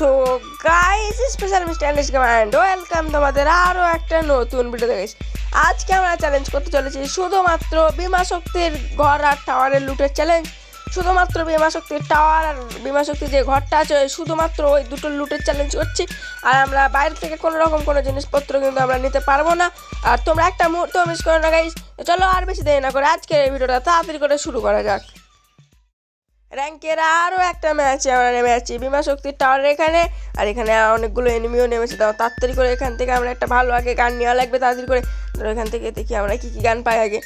So guys special mister and and welcome তোমাদের আরও একটা নতুন ভিডিও গাইস আজকে আমরা চ্যালেঞ্জ করতে চলেছি শুধুমাত্র বিমা শক্তির ঘর আর টাওয়ারের লুটের চ্যালেঞ্জ শুধুমাত্র বিমা শক্তির টাওয়ার আর বিমা শক্তির যে ঘরটা আছে শুধুমাত্র ওই দুটো লুটের চ্যালেঞ্জ করছি। আর আমরা বাইরে থেকে কোনো রকম কোনো জিনিসপত্র কিন্তু আমরা নিতে পারব না। আর তোমরা একটা মুহূর্ত মিস করো না গাইস চলো আর বেশি দেরি না করে আজকের এই ভিডিওটা তাড়াতাড়ি করে শুরু করা যাক। র্যাঙ্কের আরও একটা ম্যাচে আমরা নেমে যাচ্ছি বিমা শক্তির টাওয়ার এখানে। আর এখানে অনেকগুলো এনিমিও নেমেছে। তাও তাড়াতাড়ি করে এখান থেকে আমরা একটা ভালো আগে গান নেওয়া লাগবে তাড়াতাড়ি করে। ধরো এখান থেকে দেখি আমরা কী কী গান পাই আগে।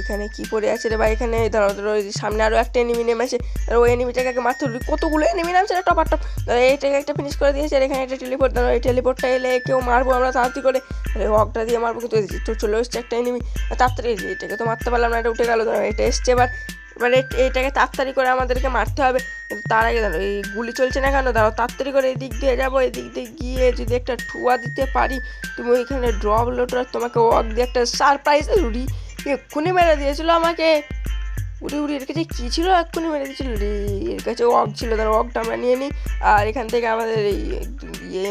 এখানে কী পড়ে আছে রে বা এখানে ধরো ধরো সামনে আরও একটা এনিমি নেমেছে। ধরো ওই এনিমিটাকে আগে মারতে কতগুলো এনিমি নামছে রে টপার টপ। ধরো এইটাকে একটা ফিনিশ করে দিয়েছে। আর এখানে একটা টেলিপোর্ট ধরো এই টেলিপোর্টটা এলে কেউ মারবো আমরা তাড়াতাড়ি করে। ওয়াকটা দিয়ে মারবো কিন্তু চলে এসছে একটা এনিমি তাড়াতাড়ি এটাকে তো মারতে পারলাম না, এটা উঠে গেল। ধরো এটা এসছে এবার। এবার এটাকে তাড়াতাড়ি করে আমাদেরকে মারতে হবে। কিন্তু তার আগে ধরো এই গুলি চলছে না কেন? ধরো তাড়াতাড়ি করে এদিক দিয়ে যাব, এদিক দিয়ে গিয়ে যদি একটা ঠুয়া দিতে পারি, তুমি ওইখানে ড্রপ লোটার তোমাকে ওয়াক দিয়ে একটা সারপ্রাইজ উড়ি এক্ষুনি মেরে দিয়েছিল আমাকে। উড়ি উড়ি, এর কাছে কী ছিল? এক্ষুনি মেরে দিয়েছিল রে এর কাছে ওয়াক ছিল ধরো ওয়াকটা আমরা নিয়ে নিই। আর এখান থেকে আমাদের এই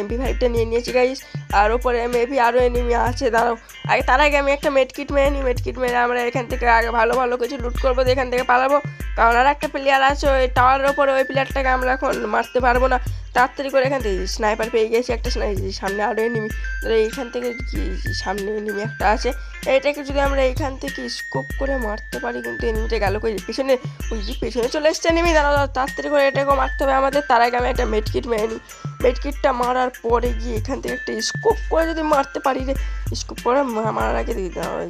এমপি ফাইভটা নিয়ে নিয়েছি গাইস আর ওপরে মেবি আরও এনিমি আছে, দাঁড়াও। আগে তার আগে আমি একটা মেডকিট মেরে নিই মেডকিট মেরে আমরা এখান থেকে আগে ভালো ভালো কিছু লুট করব এখান থেকে পালাবো। কারণ আর একটা প্লেয়ার আছে, ওই টাওয়ারের ওপরে ওই প্লেয়ারটাকে আমরা এখন মারতে পারব না। তাড়াতাড়ি করে এখান থেকে স্নাইপার পেয়ে গেছি, একটা স্নাইপার সামনে আরও এনিমি এইখান থেকে কি সামনে এনিমি একটা আছে। এইটাকে যদি আমরা এইখান থেকে স্কোপ করে মারতে পারি, কিন্তু এনিমিটা গেল কই পেছনে, ওই যে পেছনে চলে এসছে এনিমি দাঁড়াও তাড়াতাড়ি করে এটাকেও মারতে হবে আমাদের। তার আগে আমি একটা মেডকিট মেরে নিই মেডকিটটা মারার পরে গিয়ে এখান থেকে একটা স্কোপ করে যদি মারতে পারি রে স্কোপ করে মারার আগে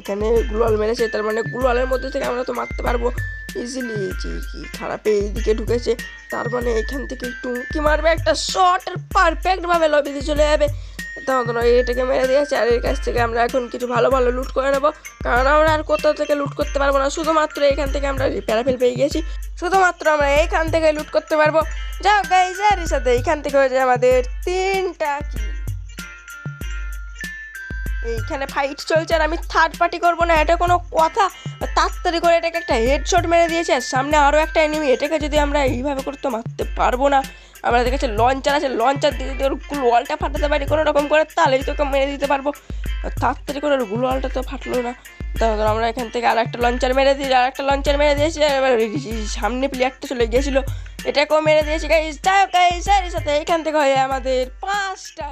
এখানে গ্লোয়াল মেরেছে, তার মানে গ্লোয়ালের মধ্যে থেকে আমরা তো মারতে পারব। ইজিলি কি খারাপ এইদিকে ঢুকেছে। তার মানে এখান থেকে একটু কি মারবে, একটা শর্ট পারফেক্টভাবে লবিতে চলে যাবে। তখন ধরো এটাকে মেরে দিয়েছে আর এর কাছ থেকে আমরা এখন কিছু ভালো ভালো লুট করে নেব। কারণ আমরা আর কোথাও থেকে লুট করতে পারব না। শুধুমাত্র এখান থেকে আমরা প্যারাফেল পেয়ে গেছি শুধুমাত্র আমরা এইখান থেকে লুট করতে পারব। যাও গাইজ আর সাথে এইখান থেকে হয়েছে আমাদের তিনটা কি এইখানে ফাইট চলছে আর আমি থার্ড পার্টি করব না, এটা কোনো কথা। তাড়াতাড়ি করে এটাকে একটা হেডশট মেরে দিয়েছে সামনে আরও একটা এনিমি এটাকে যদি আমরা এইভাবে করতে মারতে পারব না আমাদের দেখেছি লঞ্চার আছে লঞ্চার দিয়ে যদি ওর ওয়ালটা ফাটাতে পারি, কোনো রকম করে তাহলেই তোকে মেরে দিতে পারব। তাড়াতাড়ি করে ওর ওয়ালটা তো ফাটলো না। তারপর আমরা এখান থেকে আর একটা লঞ্চার মেরে দিয়েছি আর একটা লঞ্চার মেরে দিয়েছি এবার সামনে প্লেয়ারটা চলে গিয়েছিল, এটাকেও মেরে দিয়েছি। গাইস যাই হোক গাইস এর সাথে এখান থেকে হয় আমাদের পাঁচটা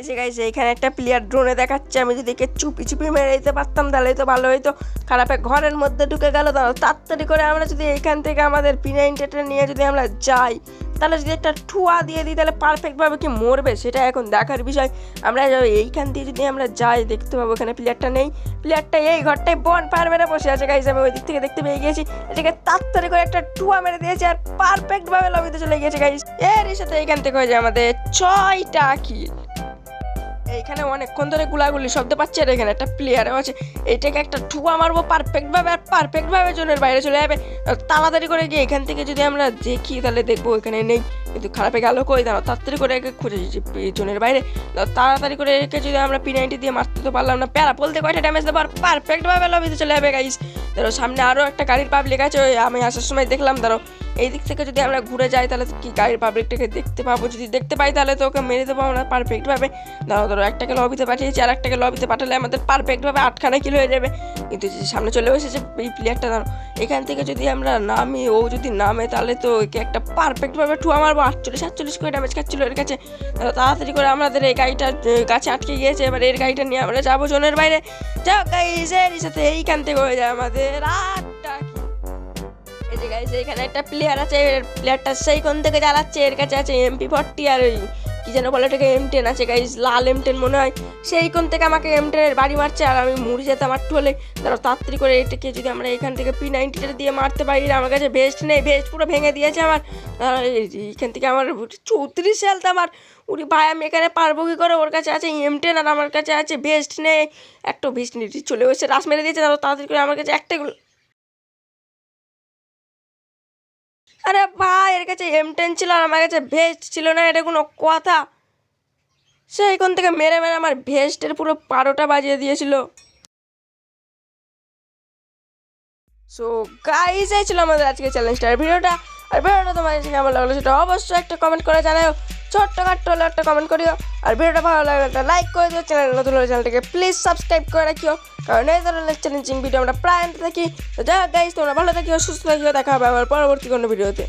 এসে গাইছে, এখানে একটা প্লেয়ার ড্রোনে দেখাচ্ছে, আমি যদি একে চুপি চুপি মেরে দিতে পারতাম, তাহলে তো ভালো হইতো। খারাপে ঘরের মধ্যে ঢুকে গেল, তাহলে তাড়াতাড়ি করে আমরা যদি এইখান থেকে আমাদের পিনাইনটা নিয়ে যদি আমরা যাই, তাহলে যদি একটা ঠুয়া দিয়ে দিই, তাহলে পারফেক্টভাবে কি মরবে? সেটা এখন দেখার বিষয়। আমরা এইখান দিয়ে যদি আমরা যাই, দেখতে পাবো এখানে প্লেয়ারটা নেই। প্লেয়ারটা এই ঘরটায় বন পার মেরে বসে আছে গাইছে আমি ওই দিক থেকে দেখতে পেয়ে গিয়েছি। এটাকে তাড়াতাড়ি করে একটা টুয়া মেরে দিয়েছে আর পারফেক্টভাবে লবিতে চলে গিয়েছে গাইস এর সাথে এইখান থেকে হয়ে যায় আমাদের ছয়টা কিল এইখানে অনেকক্ষণ ধরে গুলাগুলি শব্দ পাচ্ছে আর এখানে একটা প্লেয়ারও আছে। এইটাকে একটা ঠুয়া মারবো পারফেক্টভাবে আর পারফেক্টভাবে জোনের বাইরে চলে যাবে। তাড়াতাড়ি করে গিয়ে এখান থেকে যদি আমরা দেখি, তাহলে দেখব এখানে নেই। কিন্তু খারাপে গেল কই? দাঁড়াও, তাড়াতাড়ি করে একে খুঁজে জোনের বাইরে। তাড়াতাড়ি করে একে যদি আমরা পি নাইনটি দিয়ে মারতে তো পারলাম না। প্যারা, বলতে কয়টা ড্যামেজ দেবো? আর পারফেক্টভাবে লবিতে চলে যাবে গাইস ধরো সামনে আরও একটা গাড়ির পাবলিক আছে আমি আসার সময় দেখলাম ধরো এই দিক থেকে যদি আমরা ঘুরে যাই তাহলে কি গাড়ির পাবলিকটাকে দেখতে পাবো? যদি দেখতে পাই তাহলে তো ওকে মেরে দেবো আমরা পারফেক্টভাবে ধরো ধরো একটাকে লবিতে পাঠিয়েছি আর একটাকে লবিতে পাঠালে আমাদের পারফেক্টভাবে আটখানা কিলো হয়ে যাবে। কিন্তু যে সামনে চলে এসেছে এই প্লেয়ারটা ধরো এখান থেকে যদি আমরা নামি ও যদি নামে তাহলে তো ওকে একটা পারফেক্টভাবে ঠুয়া মারবো। আটচল্লিশ সাতচল্লিশ করে ড্যামেজ খাচ্ছিল এর কাছে। তাড়াতাড়ি করে আমাদের এই গাড়িটা আহ, কাছে আটকে গিয়েছে। এবার এর গাড়িটা নিয়ে আমরা যাব জনের বাইরে। যাও গাইজ সাথে এইখান থেকে হয়ে যায় আমাদের যে গাইস এখানে একটা প্লেয়ার আছে প্লেয়ারটা সেই কোন থেকে চালাচ্ছে? এর কাছে আছে এমপি ফর্টি আর ওই, কি যেন বলে এটাকে এম টেন আছে গাইস লাল এম টেন মনে হয়। সেই কোন থেকে আমাকে এম টেনের বাড়ি মারছে আর আমি মুড়ি যেতাম একটু হলে তারপর তাড়াতাড়ি করে এটাকে যদি আমরা এখান থেকে পি নাইনটিটা দিয়ে মারতে পারি আমার কাছে ভেস্ট নেই ভেস্ট পুরো ভেঙে দিয়েছে আমার। এইখান থেকে আমার চৌত্রিশ সাল আমার। উনি ভাই, আমি এখানে পারব কি করে? ওর কাছে আছে এম টেন আর আমার কাছে আছে ভেস্ট নেই। একটু ভেস্ট নিয়ে চলে এসে রাস মেরে দিয়েছে তারপর তাড়াতাড়ি করে আমার কাছে একটা আরে ভাই এর কাছে এম টেন ছিল আর আমার কাছে ভেস্ট ছিল না, এটা কোনো কথা। সে এখন থেকে মেরে মেরে আমার ভেস্টের পুরো পারোটা বাজিয়ে দিয়েছিল। সো গাইজ এই ছিল আমাদের আজকে চ্যালেঞ্জটার ভিডিওটা। আর ভিডিওটা কাছে কেমন লাগল সেটা অবশ্যই একটা কমেন্ট করে জানাও ছোট্ট খাট্ট হলে একটা কমেন্ট করিও। আর ভিডিওটা ভালো লাগলে একটা লাইক করে দিও চ্যানেল নতুন হলে চ্যানেলটাকে প্লিজ সাবস্ক্রাইব করে রাখিও। কারণ এই ধরনের চ্যালেঞ্জিং ভিডিও আমরা প্রায় আনতে থাকি। তো যাই গাইজ তোমরা ভালো থাকিও, সুস্থ থাকিও, দেখা হবে আবার পরবর্তী কোনো ভিডিওতে